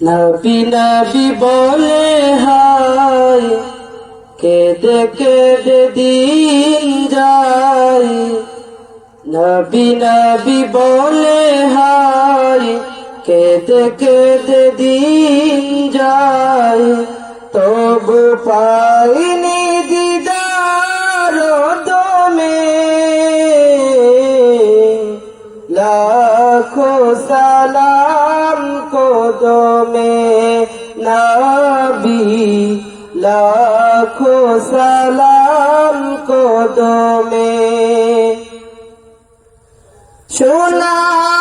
নবী নবী বলে, হায়, কেদে কেদে দিন যাই নবী নবী বলে, হায়, কেদে কেদে দিন যাই তবু পাইনি কদমে নাবি লাখো সালাম কদমে। সোনার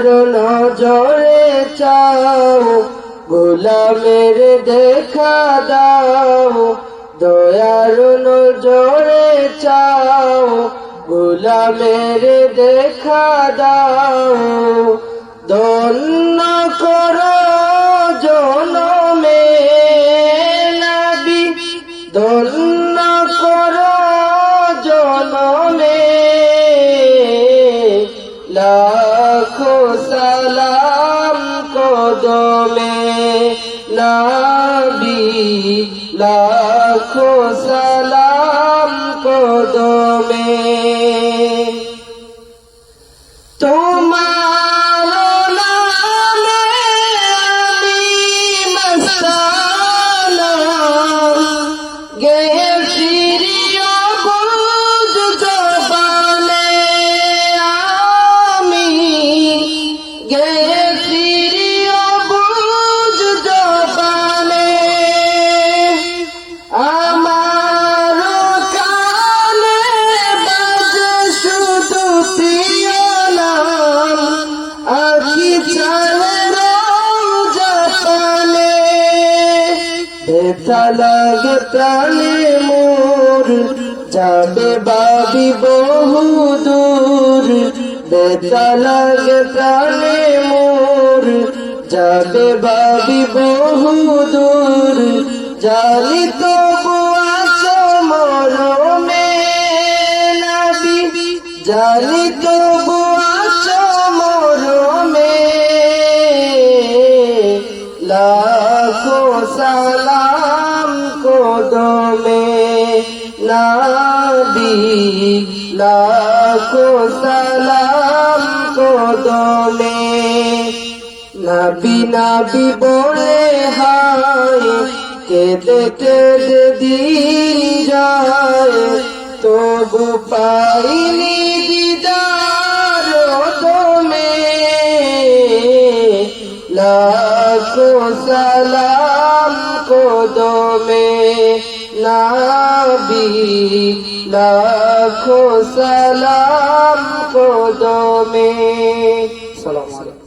দয়ার জরে চাও, গোলামের দেখা দাও, দয়ার জরে চাও, গোলামের দেখা দাও। দন্য কর জনমে নাবি লাখো সালাম ব্যথা লাগে প্রাণে মোর যাবে বাবি বহু দূর ব্যথা লাগে প্রাণে মোর যাবে বাবি বহু দূর জানি তো আছো মরমে নাবি, জানি তো আছো সালাম কদমে নাবি লাখো সালাম কদমে নাবি নাবি বলে হায়, কেঁদে কেঁদে দিন যায়, তবু পাইনি দিদার সালাম কদমে নাবি লাখো সালাম কদমে সালাম